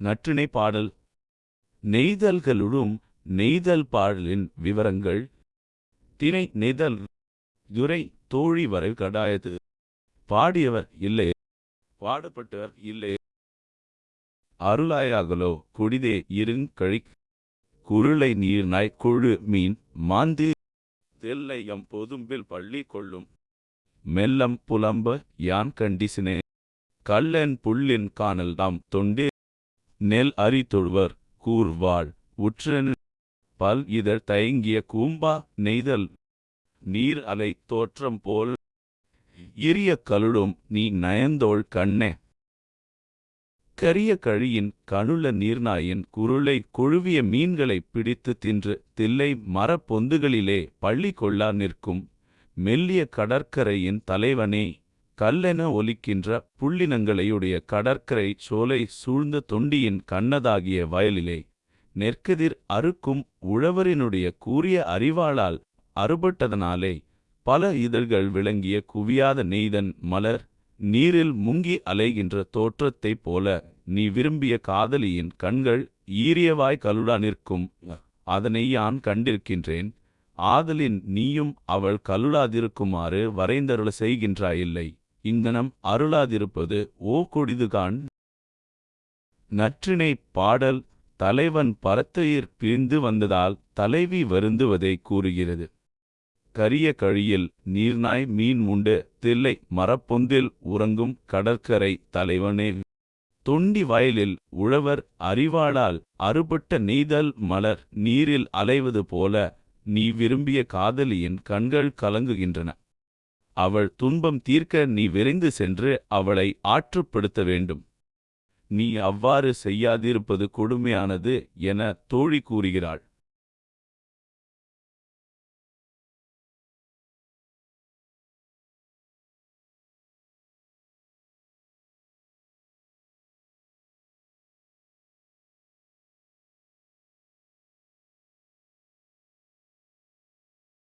நற்றிணை பாடல். நெய்தல்களுடும் நெய்தல் பாடலின் விவரங்கள். திணை நெய்தல். துரை தோழி வரை கடாயது பாடியவர் இல்லை. பாடப்பட்டவர் இல்லை. அருளாயாகலோ குடிதே இருங் கழிக். குருளை நீர்நாய் கொழு மீன் மாந்து. தெல்லையம் பொதும்பில் பள்ளி கொள்ளும். மெல்லம் புலம்ப யான் கண்டிசினே. கல்லன் புள்ளின் காணல் தாம் தொண்டே. நெல் அரி தொழுவர் கூர்வாள் உற்றன் பல் இதழ் தயங்கிய கூம்பா நெய்தல் நீர் அலை தோற்றம் போல் இரிய கலுடும் நீ நயந்தோள் கண்ணே. கரிய கழியின் கணுள நீர்நாயின் குருளை கொழுவிய மீன்களைப் பிடித்து தின்று தில்லை மரப் பொந்துகளிலே பள்ளி கொள்ளா நிற்கும் மெல்லிய கடற்கரையின் தலைவனே. கல்லென ஒலிக்கின்ற புள்ளினங்களையுடைய கடற்கரை சோலை சூழ்ந்த தொண்டியின் கண்ணதாகிய வயலிலே நெற்கதிர் அறுக்கும் உழவரினுடைய கூறிய அறிவாளால் அறுபட்டதனாலே பல இதழ்கள் விளங்கிய குவியாத நெய்தன் மலர் நீரில் முங்கி அலைகின்ற தோற்றத்தைப் போல நீ விரும்பிய காதலியின் கண்கள் ஈரியவாய் கலுடா நிற்கும். அதனை யான் கண்டிருக்கின்றேன். ஆதலின் நீயும் அவள் கலுடாதிருக்குமாறு வரைந்தருள செய்கின்றாயில்லை. இங்கனம் அருளாதிருப்பது ஓ கொடிதுகான். நற்றிணை பாடல் தலைவன் பரத்தையிற் பிரிந்து வந்ததால் தலைவி வருந்துவதை கூறுகிறது. கரிய கழியில் நீர்நாய் மீன் உண்டு தில்லை மரப்பொந்தில் உறங்கும் கடற்கரை தலைவனே. தொண்டி வயலில் உழவர் அறிவாளால் அறுபட்ட நெய்தல் மலர் நீரில் அலைவது போல நீ விரும்பிய காதலியின் கண்கள் கலங்குகின்றன. அவள் துன்பம் தீர்க்க நீ விரைந்து சென்று அவளை ஆற்றுப்படுத்த வேண்டும் நீ அவ்வாறு செய்யாதிருப்பது கொடுமையானது என தோழி கூறுகிறாள்.